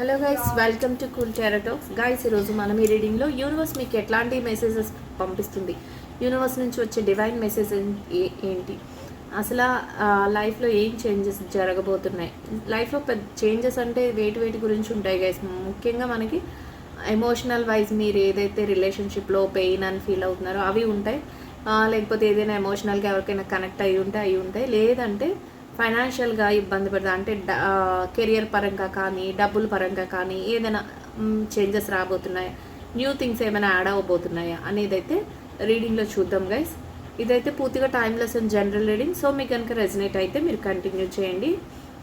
Hello guys welcome to cool టెరటాక్స్ guys ఈరోజు మనం ఈ రీడింగ్లో యూనివర్స్ మీకు ఎట్లాంటి మెసేజెస్ పంపిస్తుంది? యూనివర్స్ నుంచి వచ్చే డివైన్ మెసేజ్ ఏంటి? అసలు లైఫ్లో ఏం చేంజెస్ జరగబోతున్నాయి? లైఫ్లో పెద్ద చేంజెస్ అంటే వేటి వేటి గురించి ఉంటాయి గైస్ ముఖ్యంగా మనకి ఎమోషనల్ వైజ్ మీరు ఏదైతే రిలేషన్షిప్లో పెయిన్ అని ఫీల్ అవుతున్నారో అవి ఉంటాయి. లేకపోతే ఏదైనా ఎమోషనల్గా ఎవరికైనా కనెక్ట్ అయ్యి ఉంటే అవి ఉంటాయి. లేదంటే ఫైనాన్షియల్గా ఇబ్బంది పెడతా. అంటే కెరియర్ పరంగా కానీ డబ్బుల పరంగా కానీ ఏదైనా చేంజెస్ రాబోతున్నాయా? న్యూ థింగ్స్ ఏమైనా యాడ్ అవ్వబోతున్నాయా? అనేది అయితే రీడింగ్లో చూద్దాం గైస్ ఇదైతే పూర్తిగా timeless and general reading so మీకు కనుక రెజినేట్ అయితే మీరు కంటిన్యూ చేయండి.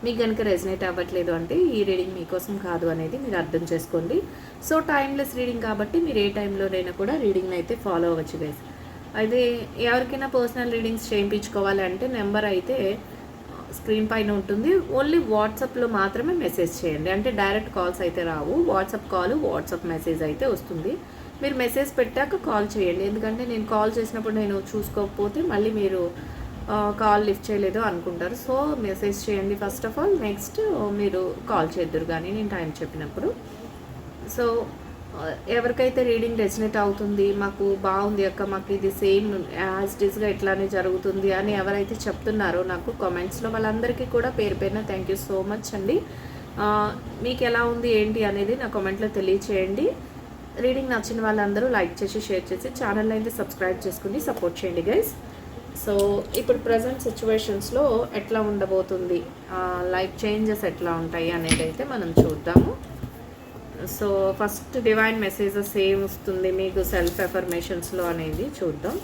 మీకు కనుక రెజినేట్ అవ్వట్లేదు అంటే ఈ రీడింగ్ మీకోసం కాదు అనేది మీరు అర్థం చేసుకోండి. సో టైమ్లెస్ రీడింగ్ కాబట్టి మీరు ఏ టైంలోనైనా కూడా రీడింగ్ అయితే ఫాలో అవ్వచ్చు గైస్ అయితే ఎవరికైనా పర్సనల్ రీడింగ్స్ చేయించుకోవాలి అంటే నెంబర్ అయితే స్క్రీన్ పైన ఉంటుంది. ఓన్లీ వాట్సాప్లో మాత్రమే మెసేజ్ చేయండి. అంటే డైరెక్ట్ కాల్స్ అయితే రావు. వాట్సాప్ కాల్ వాట్సాప్ మెసేజ్ అయితే వస్తుంది. మీరు మెసేజ్ పెట్టాక కాల్ చేయండి. ఎందుకంటే నేను కాల్ చేసినప్పుడు నేను చూసుకోకపోతే మళ్ళీ మీరు కాల్ లిఫ్ట్ చేయలేదు అనుకుంటారు. సో మెసేజ్ చేయండి ఫస్ట్ ఆఫ్ ఆల్. నెక్స్ట్ మీరు కాల్ చేద్దరు కానీ నేను టైం చెప్పినప్పుడు. సో ఎవరికైతే రీడింగ్ రెసినేట్ అవుతుంది మాకు బాగుంది అక్క మాకు ఇది సేమ్ యాజ్ డిస్గా ఇట్లానే జరుగుతుంది అని ఎవరైతే చెప్తున్నారో నాకు కామెంట్స్లో వాళ్ళందరికీ కూడా పేరు పేరున థ్యాంక్ యూ సో మచ్ అండి. మీకు ఎలా ఉంది ఏంటి అనేది నా కామెంట్లో తెలియచేయండి. రీడింగ్ నచ్చిన వాళ్ళందరూ లైక్ చేసి షేర్ చేసి ఛానల్ అయితే సబ్స్క్రైబ్ చేసుకుని సపోర్ట్ చేయండి గైస్ సో ఇప్పుడు ప్రజెంట్ సిచ్యువేషన్స్లో ఎట్లా ఉండబోతుంది? లైఫ్ చేంజెస్ ఎట్లా ఉంటాయి అనేది అయితే మనం చూద్దాము. సో ఫస్ట్ డివైన్ మెసేజెస్ ఏం వస్తుంది మీకు సెల్ఫ్ ఎఫర్మేషన్స్లో అనేది చూద్దాం.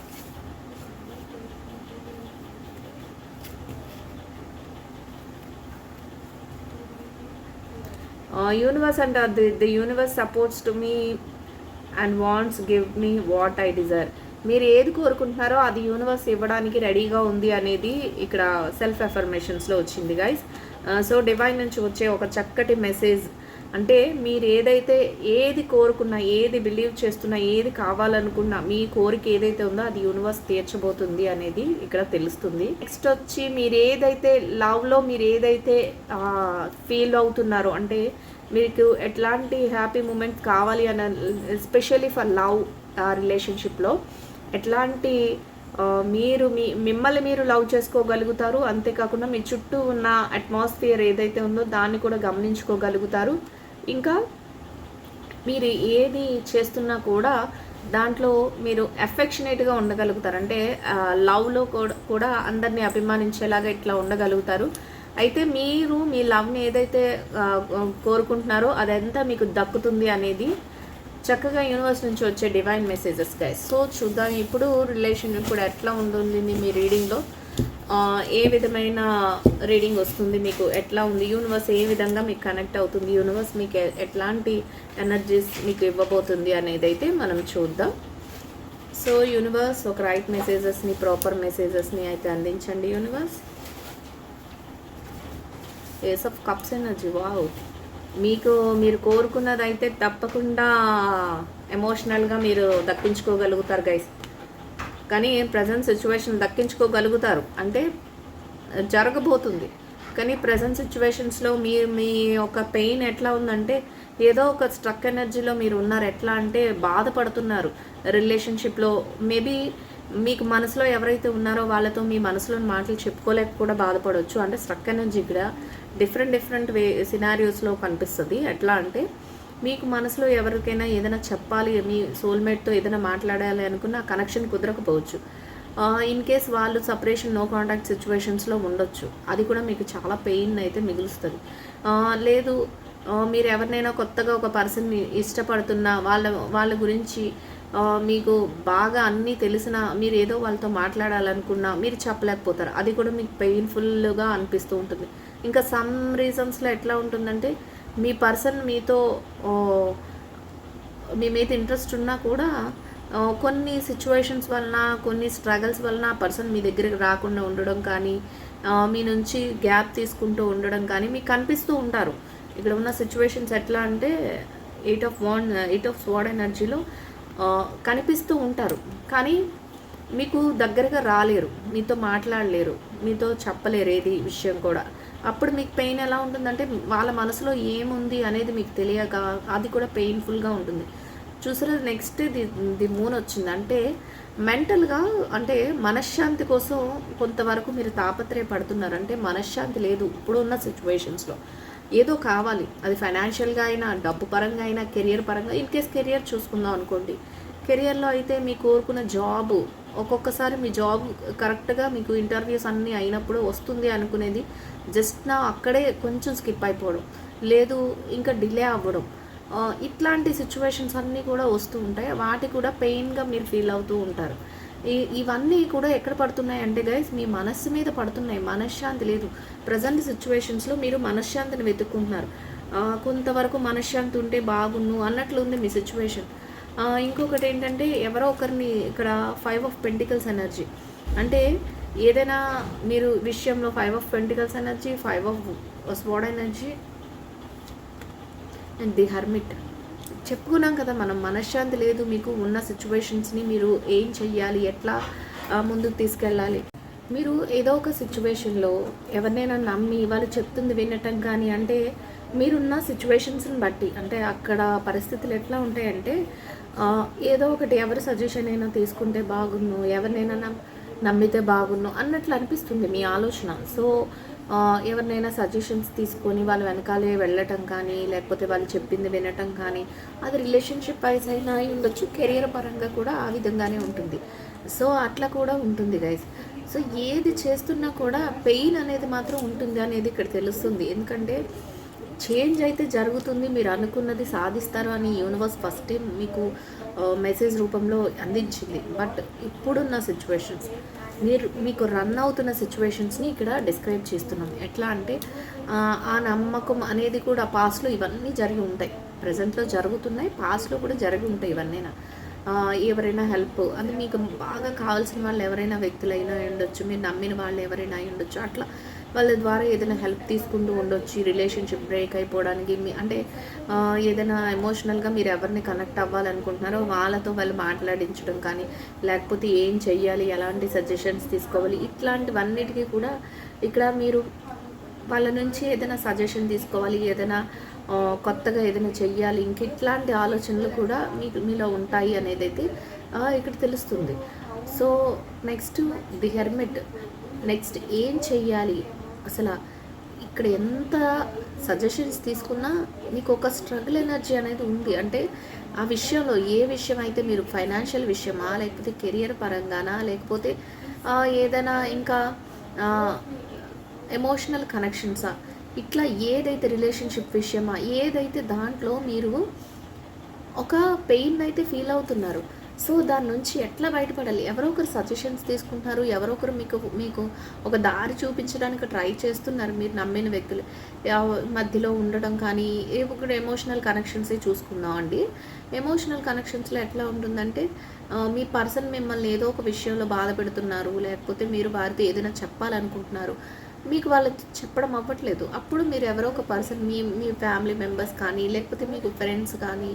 Universe and the the universe supports to me and wants give me what I desire మీరు ఏది కోరుకుంటున్నారో అది యూనివర్స్ ఇవ్వడానికి రెడీగా ఉంది అనేది ఇక్కడ సెల్ఫ్ ఎఫర్మేషన్స్లో వచ్చింది గైస్ సో డివైన్ నుంచి వచ్చే ఒక చక్కటి మెసేజ్ అంటే మీరు ఏదైతే ఏది కోరుకున్నా ఏది బిలీవ్ చేస్తున్నా ఏది కావాలనుకున్నా మీ కోరిక ఏదైతే ఉందో అది యూనివర్స్ తీర్చబోతుంది అనేది ఇక్కడ తెలుస్తుంది. నెక్స్ట్ వచ్చి మీరు ఏదైతే లవ్లో మీరు ఏదైతే ఫీల్ అవుతున్నారో అంటే మీకు ఎట్లాంటి హ్యాపీ మూమెంట్ కావాలి అన్న ఎస్పెషల్లీ ఫర్ లవ్ రిలేషన్షిప్లో ఎట్లాంటి మీరు మీ మిమ్మల్ని మీరు లవ్ చేసుకోగలుగుతారు. అంతేకాకుండా మీ చుట్టూ ఉన్న అట్మాస్ఫియర్ ఏదైతే ఉందో దాన్ని కూడా గమనించుకోగలుగుతారు. ఇంకా మీరు ఏది చేస్తున్నా కూడా దాంట్లో మీరు ఎఫెక్షనేట్గా ఉండగలుగుతారు. అంటే లవ్లో కూడా కూడా అందరినీ అభిమానించేలాగా ఇట్లా ఉండగలుగుతారు. అయితే మీరు మీ లవ్ని ఏదైతే కోరుకుంటున్నారో అదంతా మీకు దక్కుతుంది అనేది చక్కగా యూనివర్స్ నుంచి వచ్చే డివైన్ మెసేజెస్ గైస్ సో చూద్దాం. ఇప్పుడు రిలేషన్ ఇప్పుడు ఎట్లా ఉంటుంది మీ రీడింగ్లో ఏ విధమైన రీడింగ్ వస్తుంది మీకు? ఎట్లా ఉంది? యూనివర్స్ ఏ విధంగా మీకు కనెక్ట్ అవుతుంది? యూనివర్స్ మీకు ఎట్లాంటి ఎనర్జీస్ మీకు ఇవ్వబోతుంది అనేది అయితే మనం చూద్దాం. సో యూనివర్స్ ఒక రైట్ మెసేజెస్ని ప్రాపర్ మెసేజెస్ని అయితే అందించండి universe. Ace of cups energy wow. మీకు మీరు కోరుకున్నదైతే తప్పకుండా ఎమోషనల్గా మీరు దక్కించుకోగలుగుతారు గైస్. కానీ ప్రజెంట్ సిచ్యువేషన్ దక్కించుకోగలుగుతారు. అంటే జరగబోతుంది. కానీ ప్రజెంట్ సిచ్యువేషన్స్లో మీ మీ యొక్క పెయిన్ ఎట్లా ఉందంటే ఏదో ఒక స్ట్రక్ ఎనర్జీలో మీరు ఉన్నారు. ఎట్లా అంటే బాధపడుతున్నారు. రిలేషన్షిప్లో మేబీ మీకు మనసులో ఎవరైతే ఉన్నారో వాళ్ళతో మీ మనసులోని మాటలు చెప్పుకోలేక కూడా బాధపడవచ్చు అంటే స్ట్రక్ ఎనర్జీ కూడా డిఫరెంట్ డిఫరెంట్ వే సినారియోస్లో కనిపిస్తుంది. ఎట్లా అంటే మీకు మనసులో ఎవరికైనా ఏదైనా చెప్పాలి మీ సోల్మేట్తో ఏదైనా మాట్లాడాలి అనుకున్న కనెక్షన్ కుదరకపోవచ్చు. ఇన్ కేస్ వాళ్ళు సపరేషన్ నో కాంటాక్ట్ సిచ్యువేషన్స్లో ఉండొచ్చు. అది కూడా మీకు చాలా పెయిన్ అయితే మిగులుస్తుంది. లేదు మీరు ఎవరినైనా కొత్తగా ఒక పర్సన్ని ఇష్టపడుతున్నా వాళ్ళ వాళ్ళ గురించి మీకు బాగా అన్నీ తెలిసిన మీరు ఏదో వాళ్ళతో మాట్లాడాలనుకున్నా మీరు చెప్పలేకపోతారు. అది కూడా మీకు పెయిన్ఫుల్గా అనిపిస్తూ ఉంటుంది. ఇంకా సమ్ రీజన్స్లో ఎట్లా ఉంటుందంటే మీ పర్సన్ మీతో మీ మీద ఇంట్రెస్ట్ ఉన్నా కూడా కొన్ని సిచ్యువేషన్స్ వలన కొన్ని స్ట్రగల్స్ వలన ఆ పర్సన్ మీ దగ్గరికి రాకుండా ఉండడం కానీ మీ నుంచి గ్యాప్ తీసుకుంటూ ఉండడం కానీ మీకు కనిపిస్తూ ఉంటారు. ఇక్కడ ఉన్న సిచ్యువేషన్స్ ఎట్లా అంటే eight of wand eight of sword ఎనర్జీలో కనిపిస్తూ ఉంటారు. కానీ మీకు దగ్గరగా రాలేరు. మీతో మాట్లాడలేరు. మీతో చెప్పలేరు ఏది విషయం కూడా. అప్పుడు మీకు పెయిన్ ఎలా ఉంటుందంటే వాళ్ళ మనసులో ఏముంది అనేది మీకు తెలియక అది కూడా పెయిన్ఫుల్గా ఉంటుంది. చూసారా నెక్స్ట్ ది ది మూన్ వచ్చింది. అంటే మెంటల్గా అంటే మనశ్శాంతి కోసం కొంతవరకు మీరు తాపత్రయపడుతున్నారు. అంటే మనశ్శాంతి లేదు ఇప్పుడున్న సిచ్యువేషన్స్లో ఏదో కావాలి. అది ఫైనాన్షియల్గా అయినా డబ్బు పరంగా అయినా కెరియర్ పరంగా ఇన్ కేస్ కెరియర్ చూసుకుందాం అనుకోండి. కెరియర్లో అయితే మీ కోరుకున్న జాబ్ ఒక్కొక్కసారి మీ జాబ్ కరెక్ట్గా మీకు ఇంటర్వ్యూస్ అన్నీ అయినప్పుడు వస్తుంది అనుకునేది. జస్ట్ నా అక్కడే కొంచెం స్కిప్ అయిపోవడం. లేదు ఇంకా డిలే అవ్వడం. ఇట్లాంటి సిచ్యువేషన్స్ అన్నీ కూడా వస్తూ ఉంటాయి. వాటి కూడా పెయిన్గా మీరు ఫీల్ అవుతూ ఉంటారు. ఈ ఇవన్నీ కూడా ఎక్కడ పడుతున్నాయి అంటే గైస్ మీ మనస్సు మీద పడుతున్నాయి. మనశ్శాంతి లేదు. ప్రజెంట్ సిచ్యువేషన్స్లో మీరు మనశ్శాంతిని వెతుక్కుంటున్నారు. కొంతవరకు మనశ్శాంతి ఉంటే బాగుండు అన్నట్లు ఉంది మీ సిచ్యువేషన్. ఇంకొకటి ఏంటంటే ఎవరో ఒకరిని ఇక్కడ ఫైవ్ ఆఫ్ పెంటికల్స్ ఎనర్జీ. అంటే ఏదైనా మీరు విషయంలో five of pentacles energy five of swords energy and the hermit. చెప్పుకున్నాం కదా మనం మనశ్శాంతి లేదు మీకు ఉన్న సిచ్యువేషన్స్ని మీరు ఏం చెయ్యాలి ఎట్లా ముందుకు తీసుకెళ్ళాలి. మీరు ఏదో ఒక సిచ్యువేషన్లో ఎవరినైనా నమ్మి వాళ్ళు చెప్తుంది వినటం కానీ అంటే మీరున్న సిచ్యువేషన్స్ని బట్టి అంటే అక్కడ పరిస్థితులు ఎట్లా ఉంటాయంటే ఏదో ఒకటి ఎవరి సజెషన్ అయినా తీసుకుంటే బాగున్ను ఎవరినైనా నమ్మితే బాగున్ను అన్నట్లు అనిపిస్తుంది మీ ఆలోచన. సో ఎవరినైనా సజెషన్స్ తీసుకొని వాళ్ళ వెనకాలే వెళ్ళటం కానీ లేకపోతే వాళ్ళు చెప్పింది వినటం కానీ అది రిలేషన్షిప్ వైజ్ అయినా అయి ఉండొచ్చు కెరియర్ పరంగా కూడా ఆ విధంగానే ఉంటుంది. సో అట్లా కూడా ఉంటుంది గైస్ సో ఏది చేస్తున్నా కూడా పెయిన్ అనేది మాత్రం ఉంటుంది అనేది ఇక్కడ తెలుస్తుంది. ఎందుకంటే చేంజ్ అయితే జరుగుతుంది మీరు అనుకున్నది సాధిస్తారు అని యూనివర్స్ ఫస్ట్ టైం మీకు మెసేజ్ రూపంలో అందించింది. బట్ ఇప్పుడున్న సిచ్యువేషన్స్ మీరు మీకు రన్ అవుతున్న సిచ్యువేషన్స్ని ఇక్కడ డిస్క్రైబ్ చేస్తున్నాం. ఎట్లా అంటే ఆ, నమ్మకం అనేది కూడా పాస్ట్లో ఇవన్నీ జరిగి ఉంటాయి. ప్రజెంట్లో జరుగుతున్నాయి పాస్ట్లో కూడా జరిగి ఉంటాయి ఇవన్నీనా. ఎవరైనా హెల్ప్ అంటే మీకు బాగా కావాల్సిన వాళ్ళు ఎవరైనా వ్యక్తులైనా ఉండొచ్చు మీరు నమ్మిన వాళ్ళు ఎవరైనా ఉండొచ్చు అట్లా వాళ్ళ ద్వారా ఏదైనా హెల్ప్ తీసుకుంటూ ఉండొచ్చు రిలేషన్షిప్ బ్రేక్ అయిపోవడానికి. మీ అంటే ఏదైనా ఎమోషనల్గా మీరు ఎవరిని కనెక్ట్ అవ్వాలనుకుంటున్నారో వాళ్ళతో వాళ్ళు మాట్లాడించడం కానీ లేకపోతే ఏం చెయ్యాలి ఎలాంటి సజెషన్స్ తీసుకోవాలి ఇట్లాంటివన్నిటికీ కూడా ఇక్కడ మీరు వాళ్ళ నుంచి ఏదైనా సజెషన్ తీసుకోవాలి ఏదైనా కొత్తగా ఏదైనా చెయ్యాలి ఇంక ఇట్లాంటి ఆలోచనలు కూడా మీకు మీలో ఉంటాయి అనేది అయితే ఇక్కడ తెలుస్తుంది. So next the hermit next ఏం చెయ్యాలి? అసలు ఇక్కడ ఎంత సజెషన్స్ తీసుకున్నా మీకు ఒక స్ట్రగుల్ ఎనర్జీ అనేది ఉంది. అంటే ఆ విషయంలో ఏ విషయం అయితే మీరు ఫైనాన్షియల్ విషయమా లేకపోతే కెరియర్ పరంగానా లేకపోతే ఏదైనా ఇంకా ఎమోషనల్ కనెక్షన్సా ఇట్లా ఏదైతే రిలేషన్షిప్ విషయమా ఏదైతే దాంట్లో మీరు ఒక పెయిన్ అయితే ఫీల్ అవుతున్నారు. సో దాని నుంచి ఎట్లా బయటపడాలి? ఎవరో ఒకరు సజెషన్స్ తీసుకుంటున్నారు ఎవరో ఒకరు మీకు మీకు ఒక దారి చూపించడానికి ట్రై చేస్తున్నారు మీరు నమ్మిన వ్యక్తులు. మధ్యలో ఉండడం కానీ ఏ ఒకటి ఎమోషనల్ కనెక్షన్సే చూసుకుందాం అండి. ఎమోషనల్ కనెక్షన్స్లో ఎట్లా ఉంటుందంటే మీ పర్సన్ మిమ్మల్ని ఏదో ఒక విషయంలో బాధ పెడుతున్నారు లేకపోతే మీరు వారితో ఏదైనా చెప్పాలనుకుంటున్నారు. మీకు వాళ్ళు చెప్పడం అవ్వట్లేదు. అప్పుడు మీరు ఎవరో ఒక పర్సన్ మీ మీ ఫ్యామిలీ మెంబర్స్ కానీ లేకపోతే మీకు ఫ్రెండ్స్ కానీ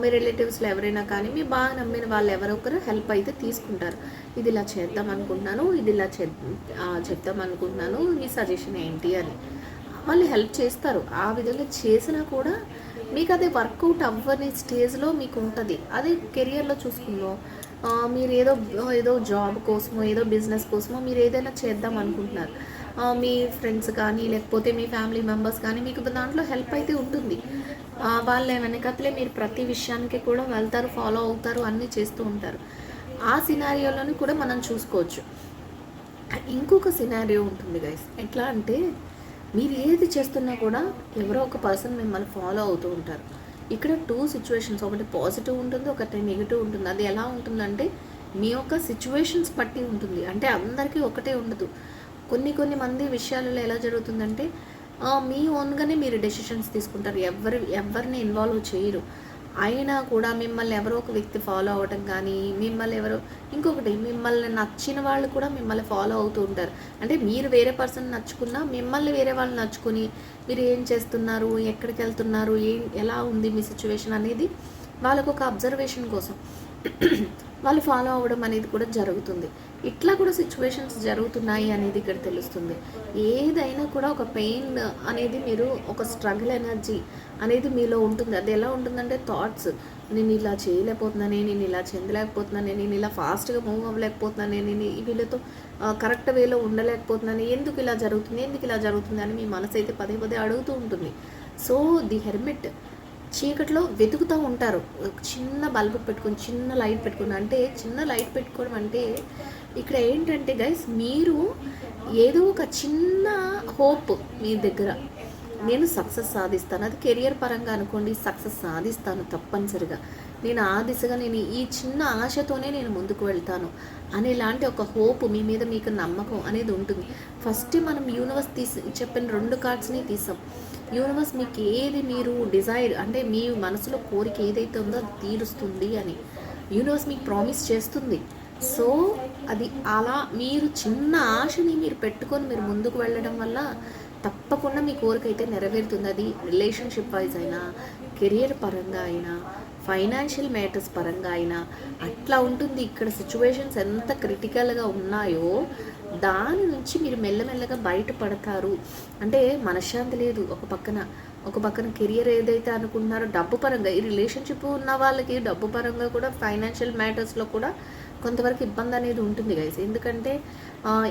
మీ రిలేటివ్స్లో ఎవరైనా కానీ మీ బాగా నమ్మిన వాళ్ళు ఎవరో ఒకరు హెల్ప్ అయితే తీసుకుంటారు. ఇది ఇలా చేద్దాం అనుకుంటున్నాను ఇది ఇలా చే చెప్దాం అనుకుంటున్నాను మీ సజెషన్ ఏంటి అని. వాళ్ళు హెల్ప్ చేస్తారు. ఆ విధంగా చేసినా కూడా మీకు అది వర్కౌట్ అవ్వని స్టేజ్లో మీకు ఉంటుంది. అదే కెరియర్లో చూసుకుందాం. మీరు ఏదో ఏదో జాబ్ కోసమో ఏదో బిజినెస్ కోసమో మీరు ఏదైనా చేద్దాం అనుకుంటున్నారు. మీ ఫ్రెండ్స్ కానీ లేకపోతే మీ ఫ్యామిలీ మెంబర్స్ కానీ మీకు దాంట్లో హెల్ప్ అయితే ఉంటుంది. వాళ్ళ వెనకట్లే మీరు ప్రతి విషయానికి కూడా వెళ్తారు ఫాలో అవుతారు అన్నీ చేస్తూ ఉంటారు. ఆ సినారియోలోని కూడా మనం చూసుకోవచ్చు. ఇంకొక సినారియో ఉంటుంది గైస్ ఎట్లా అంటే మీరు ఏది చేస్తున్నా కూడా ఎవరో ఒక పర్సన్ మిమ్మల్ని ఫాలో అవుతూ ఉంటారు. ఇక్కడ టూ సిచ్యువేషన్స్ ఒకటి పాజిటివ్ ఉంటుంది ఒకటి నెగిటివ్ ఉంటుంది. అది ఎలా ఉంటుందంటే మీ యొక్క సిచ్యువేషన్స్ బట్టి ఉంటుంది. అంటే అందరికీ ఒకటే ఉండదు. కొన్ని కొన్ని మంది విషయాలలో ఎలా జరుగుతుందంటే మీ ఓన్గానే మీరు డెసిషన్స్ తీసుకుంటారు. ఎవరు ఎవరిని ఇన్వాల్వ్ చేయరు. అయినా కూడా మిమ్మల్ని ఎవరో ఒక వ్యక్తి ఫాలో అవ్వటం కానీ మిమ్మల్ని ఎవరో ఇంకొకటి మిమ్మల్ని నచ్చిన వాళ్ళు కూడా మిమ్మల్ని ఫాలో అవుతూ ఉంటారు. అంటే మీరు వేరే పర్సన్ నచ్చుకున్నా మిమ్మల్ని వేరే వాళ్ళు నచ్చుకుని మీరు ఏం చేస్తున్నారు ఎక్కడికి వెళ్తున్నారు ఏం ఎలా ఉంది మీ సిచ్యువేషన్ అనేది వాళ్ళకు ఒక అబ్జర్వేషన్ కోసం వాళ్ళు ఫాలో అవ్వడం అనేది కూడా జరుగుతుంది. ఇట్లా కూడా సిచ్యువేషన్స్ జరుగుతున్నాయి అనేది ఇక్కడ తెలుస్తుంది. ఏదైనా కూడా ఒక పెయిన్ అనేది మీరు ఒక స్ట్రగుల్ ఎనర్జీ అనేది మీలో ఉంటుంది. అది ఎలా ఉంటుందంటే థాట్స్ నేను ఇలా చేయలేకపోతున్నానే నేను ఇలా చెందలేకపోతున్నానే నేను ఇలా ఫాస్ట్గా మూవ్ అవ్వలేకపోతున్నానే నేను ఈ వీళ్ళతో కరెక్ట్ వేలో ఉండలేకపోతున్నాను ఎందుకు ఇలా జరుగుతుంది ఎందుకు ఇలా జరుగుతుంది అని మీ మనసు అయితే పదే పదే అడుగుతూ ఉంటుంది. సో ది హెర్మిట్ చీకట్లో వెతుకుతూ ఉంటారు. చిన్న బల్బు పెట్టుకొని చిన్న లైట్ పెట్టుకుని అంటే చిన్న లైట్ పెట్టుకోవడం అంటే ఇక్కడ ఏంటంటే గైస్ మీరు ఏదో ఒక చిన్న హోప్ మీ దగ్గర. నేను సక్సెస్ సాధిస్తాను. అది కెరియర్ పరంగా అనుకోండి సక్సెస్ సాధిస్తాను తప్పనిసరిగా. నేను ఆ దిశగా నేను ఈ చిన్న ఆశతోనే నేను ముందుకు వెళ్తాను అనేలాంటి ఒక హోప్ మీ మీద మీకు నమ్మకం అనేది ఉంటుంది. ఫస్ట్ మనం యూనివర్స్ తీసి చెప్పిన రెండు కార్డ్స్ని తీసాం. యూనివర్స్ మీకు ఏది మీరు డిజైర్ అంటే మీ మనసులో కోరిక ఏదైతే ఉందో అది తీరుస్తుంది అని. యూనివర్స్ మీకు ప్రామిస్ చేస్తుంది. సో అది అలా మీరు చిన్న ఆశని మీరు పెట్టుకొని మీరు ముందుకు వెళ్ళడం వల్ల తప్పకుండా మీ కోరిక అయితే నెరవేరుతుంది. అది రిలేషన్షిప్ వైజ్ అయినా కెరియర్ పరంగా అయినా ఫైనాన్షియల్ మ్యాటర్స్ పరంగా అయినా అట్లా ఉంటుంది. ఇక్కడ సిచ్యువేషన్స్ ఎంత క్రిటికల్గా ఉన్నాయో దాని నుంచి మీరు మెల్లమెల్లగా బయటపడతారు. అంటే మనశ్శాంతి లేదు. ఒక పక్కన ఒక పక్కన కెరియర్ ఏదైతే అనుకుంటున్నారో డబ్బు పరంగా ఈ రిలేషన్షిప్ ఉన్న వాళ్ళకి డబ్బు పరంగా కూడా ఫైనాన్షియల్ మ్యాటర్స్లో కూడా కొంతవరకు ఇబ్బంది అనేది ఉంటుంది గైస్ ఎందుకంటే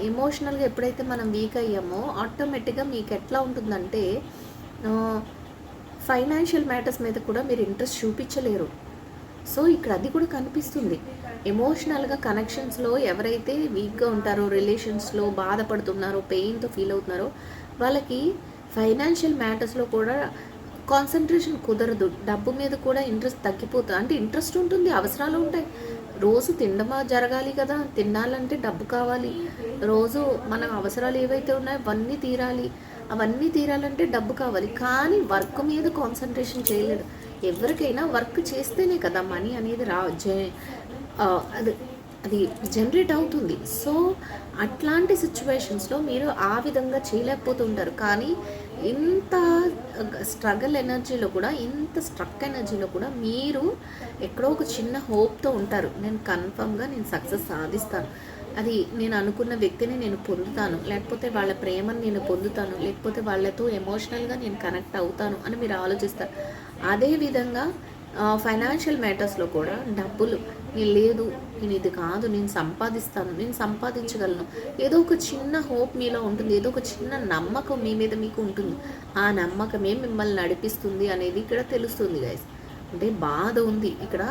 ఎమోషనల్గా ఎప్పుడైతే మనం వీక్ అయ్యామో ఆటోమేటిక్గా మీకు ఎట్లా ఉంటుందంటే ఫైనాన్షియల్ మ్యాటర్స్ మీద కూడా మీరు ఇంట్రెస్ట్ చూపించలేరు. సో ఇక్కడ అది కూడా కనిపిస్తుంది. ఎమోషనల్గా కనెక్షన్స్లో ఎవరైతే వీక్గా ఉంటారో రిలేషన్స్లో బాధపడుతున్నారో పెయిన్తో ఫీల్ అవుతున్నారో వాళ్ళకి ఫైనాన్షియల్ మ్యాటర్స్లో కూడా కాన్సన్ట్రేషన్ కుదరదు. డబ్బు మీద కూడా ఇంట్రెస్ట్ తగ్గిపోతుంది అంటే ఇంట్రెస్ట్ ఉంటుంది అవసరాలు ఉంటాయి. రోజు తినడమా జరగాలి కదా తినాలంటే డబ్బు కావాలి. రోజు మన అవసరాలు ఏవైతే ఉన్నాయో అవన్నీ తీరాలి. అవన్నీ తీరాలంటే డబ్బు కావాలి. కానీ వర్క్ మీద కాన్సన్ట్రేషన్ చేయలేడు. ఎవరికైనా వర్క్ చేస్తేనే కదా మనీ అనేది రా అది అది జనరేట్ అవుతుంది. సో అట్లాంటి సిచ్యువేషన్స్లో మీరు ఆ విధంగా చేయలేకపోతుంటారు కానీ ఇంత స్ట్రగల్ ఎనర్జీలో కూడా ఇంత స్ట్రక్ ఎనర్జీలో కూడా మీరు ఎక్కడో ఒక చిన్న హోప్తో ఉంటారు. నేను కన్ఫర్మ్గా నేను సక్సెస్ సాధిస్తాను. అది నేను అనుకున్న వ్యక్తిని నేను పొందుతాను. లేకపోతే వాళ్ళ ప్రేమను నేను పొందుతాను. లేకపోతే వాళ్ళతో ఎమోషనల్గా నేను కనెక్ట్ అవుతాను అని మీరు ఆలోచిస్తారు. అదేవిధంగా ఫైనాన్షియల్ మ్యాటర్స్లో కూడా డబ్బులు. నేను లేదు నేను ఇది కాదు నేను సంపాదిస్తాను నేను సంపాదించగలను. ఏదో ఒక చిన్న హోప్ మీలో ఉంటుంది. ఏదో ఒక చిన్న నమ్మకం మీ మీద మీకు ఉంటుంది. ఆ నమ్మకమే మిమ్మల్ని నడిపిస్తుంది అనేది ఇక్కడ తెలుస్తుంది గైస్ అంటే బాధ ఉంది. ఇక్కడ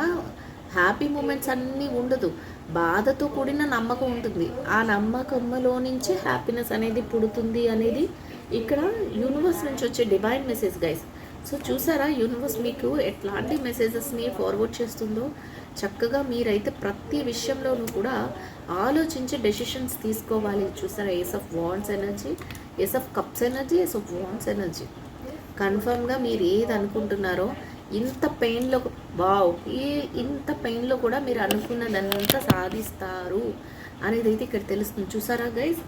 హ్యాపీ మూమెంట్స్ అన్నీ ఉండదు. బాధతో కూడిన నమ్మకం ఉంటుంది. ఆ నమ్మకంలో నుంచి హ్యాపీనెస్ అనేది పుడుతుంది అనేది ఇక్కడ యూనివర్స్ నుంచి వచ్చే డివైన్ మెసేజ్ గైస్ సో చూసారా యూనివర్స్ మీకు ఎట్లాంటి మెసేజెస్ని ఫార్వర్డ్ చేస్తుందో? చక్కగా మీరైతే ప్రతి విషయంలోనూ కూడా ఆలోచించి డెసిషన్స్ తీసుకోవాలి. చూసారా ace of wands energy ace of cups energy ace of wands energy కన్ఫర్మ్గా మీరు ఏది అనుకుంటున్నారో ఇంత పెయిన్లో వావ్. ఈ ఇంత పెయిన్లో కూడా మీరు అనుకున్నదంతా సాధిస్తారు అనేది అయితే ఇక్కడ తెలుస్తుంది. చూసారా గైస్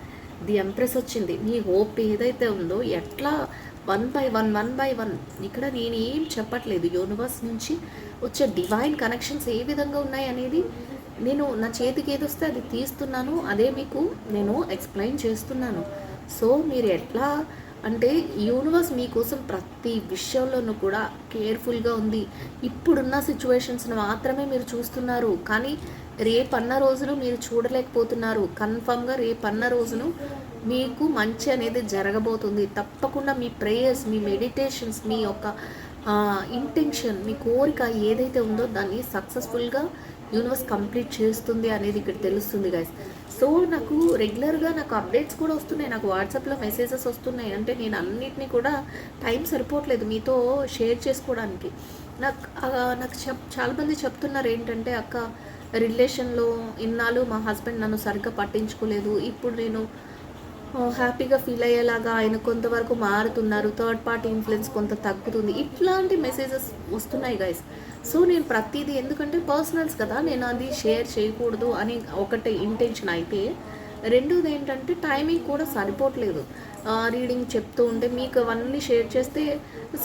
ది ఎంప్రెస్ వచ్చింది. మీ హోప్ ఏదైతే ఉందో ఎట్లా one by one one by one ఇక్కడ నేను ఏం చెప్పట్లేదు. యూనివర్స్ నుంచి వచ్చే డివైన్ కనెక్షన్స్ ఏ విధంగా ఉన్నాయి అనేది నేను నా చేతికి ఏది వస్తే అది తీస్తున్నాను. అదే మీకు నేను ఎక్స్ప్లెయిన్ చేస్తున్నాను. సో మీరు ఎట్లా అంటే యూనివర్స్ మీకోసం ప్రతి విషయంలోనూ కూడా కేర్ఫుల్గా ఉంది. ఇప్పుడున్న సిచ్యువేషన్స్ని మాత్రమే మీరు చూస్తున్నారు. కానీ రేపన్న రోజును మీరు చూడలేకపోతున్నారు. కన్ఫామ్గా రేపన్న రోజును మీకు మంచి అనేది జరగబోతుంది. తప్పకుండా మీ ప్రేయర్స్ మీ మెడిటేషన్స్ మీ యొక్క ఇంటెన్షన్ మీ కోరిక ఏదైతే ఉందో దాన్ని సక్సెస్ఫుల్గా యూనివర్స్ కంప్లీట్ చేస్తుంది అనేది ఇక్కడ తెలుస్తుంది గైస్ సో నాకు రెగ్యులర్గా నాకు అప్డేట్స్ కూడా వస్తున్నాయి. నాకు వాట్సాప్లో మెసేజెస్ వస్తున్నాయి. అంటే నేను అన్నిటినీ కూడా టైం సరిపోవట్లేదు మీతో షేర్ చేసుకోవడానికి. నాకు నాకు చెప్ చాలామంది చెప్తున్నారు ఏంటంటే అక్క రిలేషన్లో ఇన్నాళ్ళు మా హస్బెండ్ నన్ను సరిగ్గా పట్టించుకోలేదు. ఇప్పుడు నేను హ్యాపీగా ఫీల్ అయ్యేలాగా ఆయన కొంతవరకు మారుతున్నారు. థర్డ్ పార్టీ ఇన్ఫ్లుయెన్స్ కొంత తగ్గుతుంది. ఇట్లాంటి మెసేజెస్ వస్తున్నాయి గైస్ సో నేను ప్రతిదీ ఎందుకంటే పర్సనల్స్ కదా. నేను అది షేర్ చేయకూడదు అని ఒకటే ఇంటెన్షన్ అయితే రెండోది ఏంటంటే టైమింగ్ కూడా సరిపోవట్లేదు. రీడింగ్ చెప్తూ ఉంటే మీకు అవన్నీ షేర్ చేస్తే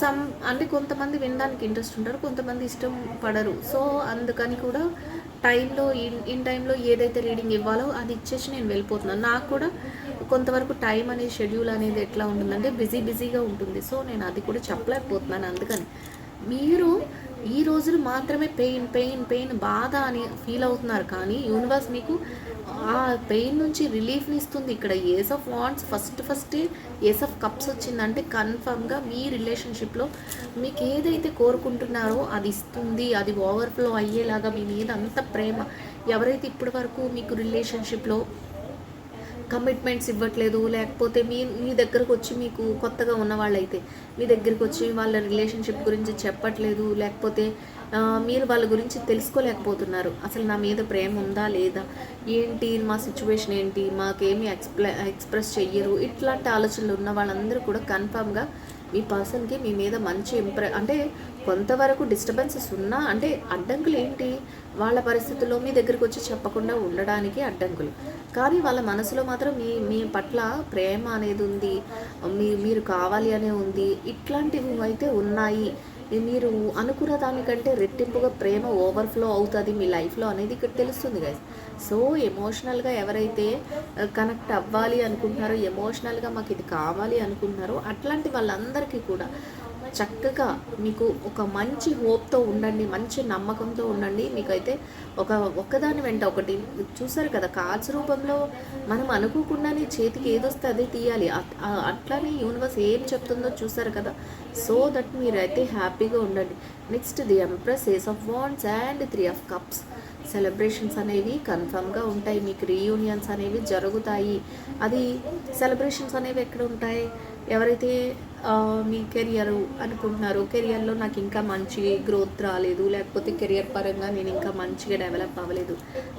సమ్ అంటే కొంతమంది వినడానికి ఇంట్రెస్ట్ ఉంటారు కొంతమంది ఇష్టం పడరు. సో అందుకని కూడా టైంలో ఇన్ ఇన్ టైంలో ఏదైతే రీడింగ్ ఇవ్వాలో అది ఇచ్చేసి నేను వెళ్ళిపోతున్నాను. నాకు కూడా కొంతవరకు టైం అనేది షెడ్యూల్ అనేది ఎట్లా ఉంటుందంటే బిజీ బిజీగా ఉంటుంది. సో నేను అది కూడా చెప్పలేకపోతున్నాను అందుకని. మీరు ఈ రోజులు మాత్రమే పెయిన్ పెయిన్ పెయిన్ బాధ అని ఫీల్ అవుతున్నారు. కానీ యూనివర్స్ మీకు ఆ పెయిన్ నుంచి రిలీఫ్ని ఇస్తుంది. ఇక్కడ ace of wands first first ace of cups వచ్చిందంటే కన్ఫర్మ్గా మీ రిలేషన్షిప్లో మీకు ఏదైతే కోరుకుంటున్నారో అది ఇస్తుంది. అది ఓవర్ఫ్లో అయ్యేలాగా మీ మీద అంత ప్రేమ. ఎవరైతే ఇప్పటి వరకు మీకు రిలేషన్షిప్లో కమిట్మెంట్స్ ఇవ్వట్లేదు లేకపోతే మీ మీ దగ్గరకు వచ్చి మీకు కొత్తగా ఉన్న వాళ్ళైతే మీ దగ్గరికి వచ్చి వాళ్ళ రిలేషన్షిప్ గురించి చెప్పట్లేదు లేకపోతే మీరు వాళ్ళ గురించి తెలుసుకోలేకపోతున్నారు. అసలు నా మీద ప్రేమ ఉందా లేదా? ఏంటి మా సిచ్యువేషన్ ఏంటి? మాకేమి ఎక్స్ప్లె ఎక్స్ప్రెస్ చెయ్యరు. ఇట్లాంటి ఆలోచనలు ఉన్న వాళ్ళందరూ కూడా కన్ఫామ్గా మీ పర్సన్కి మీ మీద మంచి ఇంప్రె అంటే కొంతవరకు డిస్టర్బెన్సెస్ ఉన్నా అంటే అడ్డంకులు ఏంటి? వాళ్ళ పరిస్థితుల్లో మీ దగ్గరికి వచ్చి చెప్పకుండా ఉండడానికి అడ్డంకులు. కానీ వాళ్ళ మనసులో మాత్రం మీ మీ పట్ల ప్రేమ అనేది ఉంది మీ మీరు కావాలి అనే ఉంది. ఇట్లాంటివి అయితే ఉన్నాయి. మీరు అనుకున్న దానికంటే రెట్టింపుగా ప్రేమ ఓవర్ఫ్లో అవుతుంది మీ లైఫ్లో అనేది ఇక్కడ తెలుస్తుంది గైస్ సో ఎమోషనల్గా ఎవరైతే కనెక్ట్ అవ్వాలి అనుకుంటున్నారో ఎమోషనల్గా మాకు ఇది కావాలి అనుకుంటున్నారో అట్లాంటి వాళ్ళందరికీ కూడా చక్కగా మీకు ఒక మంచి హోప్తో ఉండండి మంచి నమ్మకంతో ఉండండి. మీకైతే ఒక ఒక్కదాని వెంట ఒకటి చూసారు కదా కార్డ్స్ రూపంలో మనం అనుకోకుండానే చేతికి ఏదొస్తే అదే తీయాలి అట్లానే యూనివర్స్ ఏం చెప్తుందో చూసారు కదా. సో దట్ మీరైతే హ్యాపీగా ఉండండి. Next the empress ace of wands and three of cups. Celebrations అనేవి కన్ఫామ్గా ఉంటాయి. మీకు రీయూనియన్స్ అనేవి జరుగుతాయి. అది సెలబ్రేషన్స్ అనేవి ఎక్కడ ఉంటాయి? ఎవరైతే మీ కెరియర్ అనుకుంటున్నారో కెరియర్లో నాకు ఇంకా మంచి గ్రోత్ రాలేదు లేకపోతే కెరియర్ పరంగా నేను ఇంకా మంచిగా డెవలప్ అవ్వలేదు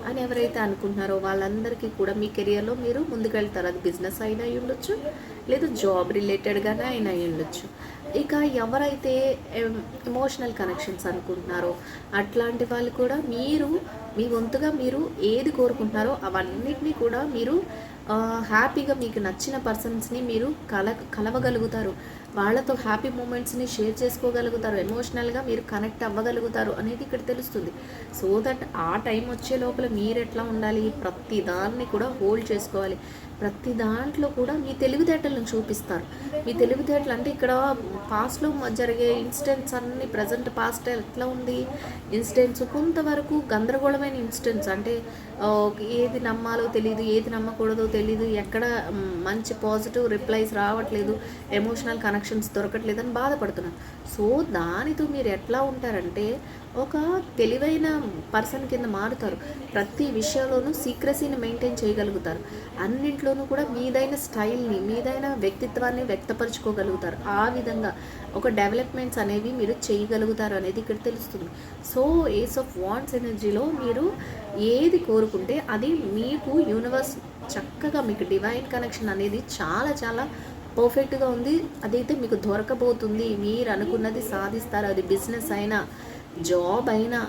అని ఎవరైతే అనుకుంటున్నారో వాళ్ళందరికీ కూడా మీ కెరియర్లో మీరు ముందుకెళ్తారు. అది బిజినెస్ అయినా అయి ఉండొచ్చు లేదు జాబ్ రిలేటెడ్గానే అయినా అయి ఉండొచ్చు ఇక ఎవరైతే ఎమోషనల్ కనెక్షన్స్ అనుకుంటున్నారో అట్లాంటి వాళ్ళు కూడా మీరు మీ వంతుగా మీరు ఏది కోరుకుంటున్నారో అవన్నిటినీ కూడా మీరు హ్యాపీగా మీకు నచ్చిన పర్సన్స్ని మీరు కల కలవగలుగుతారు. వాళ్ళతో హ్యాపీ మూమెంట్స్ని షేర్ చేసుకోగలుగుతారు ఎమోషనల్గా మీరు కనెక్ట్ అవ్వగలుగుతారు అనేది ఇక్కడ తెలుస్తుంది. సో దట్ ఆ టైం వచ్చే లోపల మీరు ఎట్లా ఉండాలి ప్రతి దాన్ని కూడా హోల్డ్ చేసుకోవాలి. ప్రతి దాంట్లో కూడా మీ తెలివితేటలను చూపిస్తారు. మీ తెలివితేటలు అంటే ఇక్కడ పాస్ట్లో జరిగే ఇన్సిడెంట్స్ అన్ని ప్రజెంట్ పాస్ట్ ఎట్లా ఉంది ఇన్సిడెంట్స్ కొంతవరకు గందరగోళమైన ఇన్సిడెంట్స్ అంటే ఏది నమ్మాలో తెలియదు ఏది నమ్మకూడదో తెలియదు ఎక్కడ మంచి పాజిటివ్ రిప్లైస్ రావట్లేదు ఎమోషనల్ కనెక్షన్స్ దొరకట్లేదని బాధపడుతున్నారు సో దానితో మీరు ఎట్లా ఉంటారంటే ఒక తెలివైన పర్సన్ కింద మారుతారు. ప్రతి విషయంలోనూ సీక్రసీని మెయింటైన్ చేయగలుగుతారు. అన్నింట్లోనూ కూడా మీదైన స్టైల్ని మీదైన వ్యక్తిత్వాన్ని వ్యక్తపరచుకోగలుగుతారు. ఆ విధంగా ఒక డెవలప్మెంట్స్ అనేవి మీరు చేయగలుగుతారు అనేది ఇక్కడ తెలుస్తుంది. సో ఏస్ ఆఫ్ వాంట్స్ ఎనర్జీలో మీరు ఏది కోరుకుంటే అది మీకు యూనివర్స్ చక్కగా మీకు డివైన్ కనెక్షన్ అనేది చాలా చాలా పర్ఫెక్ట్గా ఉంది. అదైతే మీకు దొరకబోతుంది. మీరు అనుకున్నది సాధిస్తారు. అది బిజినెస్ అయినా జాబ్ అయినా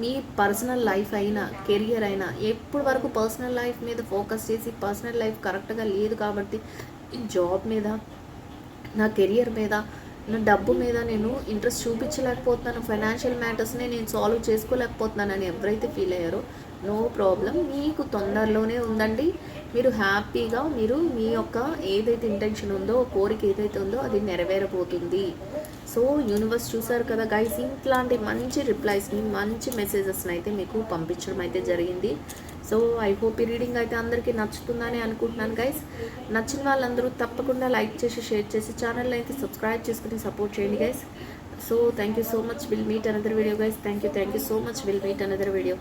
మీ పర్సనల్ లైఫ్ అయినా కెరియర్ అయినా ఎప్పటి వరకు పర్సనల్ లైఫ్ మీద ఫోకస్ చేసి పర్సనల్ లైఫ్ కరెక్ట్గా లేదు కాబట్టి జాబ్ మీద నా కెరియర్ మీద డబ్బు మీద నేను ఇంట్రెస్ట్ చూపించలేకపోతున్నాను. ఫైనాన్షియల్ మ్యాటర్స్ని నేను సాల్వ్ చేసుకోలేకపోతున్నానని ఎవరైతే ఫీల్ అయ్యారో నో ప్రాబ్లం మీకు తొందరలోనే ఉందండి. మీరు హ్యాపీగా మీరు మీ యొక్క ఏదైతే ఇంటెన్షన్ ఉందో కోరిక ఏదైతే ఉందో అది నెరవేరబోతుంది. సో యూనివర్స్ చూసారు కదా గైస్ ఇట్లాంటి మంచి రిప్లైస్ని మంచి మెసేజెస్ని అయితే మీకు పంపించడం అయితే జరిగింది. సో ఐ హోప్ ఈ రీడింగ్ అయితే అందరికీ నచ్చుతుందని అనుకుంటున్నాను గైస్ నచ్చిన వాళ్ళందరూ తప్పకుండా లైక్ చేసి షేర్ చేసి ఛానల్ అయితే సబ్స్క్రైబ్ చేసుకుని సపోర్ట్ చేయండి guys so thank you so much will meet another video guys thank you thank you so much will meet another video